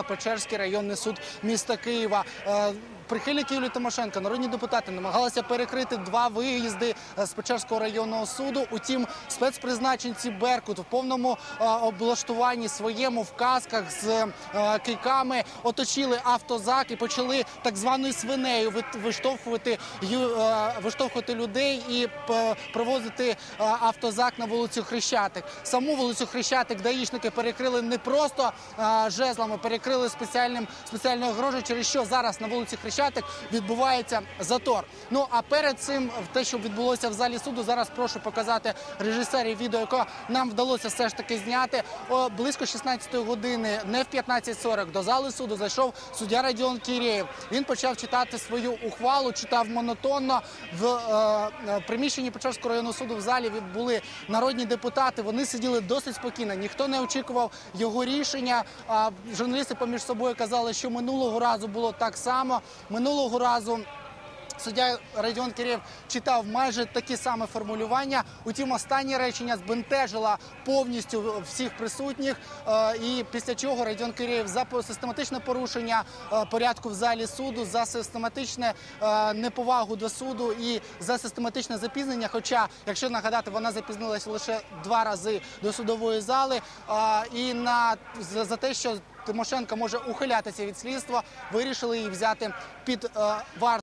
Печерський районний суд міста Києва. Прихильники Юлії Тимошенко, народні депутати, намагалися перекрити два виїзди е, з Печерського районного суду. Утім, спецпризначенці Беркут в повному е, облаштуванні своєму в касках з е, кийками оточили автозак і почали так званою свинею виштовхувати, виштовхувати людей і п- привозити е, автозак на вулицю Хрещатик. Саму вулицю Хрещатик даїшники перекрили не просто жезлами, перекрили спеціальним спеціальною огорожею, через що зараз на вулиці Хрещатик відбувається затор. Ну а перед цим те, що відбулося в залі суду, зараз прошу показати режисерів відео, яке нам вдалося все ж таки зняти. О, близько 16 години, не в 15.40, до зали суду зайшов суддя Радіон Кірєєв. Він почав читати свою ухвалу, читав монотонно. В е, е, приміщенні Печерського районного суду в залі від- були народні депутати. Вони сиділи досить спокійно. Ніхто не очікував його рішення. А журналісти поміж собою казали, що минулого разу було так само. Минулого разу. Суддя Радіон Кирєв читав майже такі саме формулювання. Утім, останнє речення збентежило повністю всіх присутніх. Е, І після чого Радіон Кирєв за систематичне порушення е, порядку в залі суду, за систематичне е, неповагу до суду і за систематичне запізнення. Хоча, якщо нагадати, вона запізнилася лише два рази до судової зали. І на за, те, що Тимошенко може ухилятися від слідства, вирішили її взяти під варту.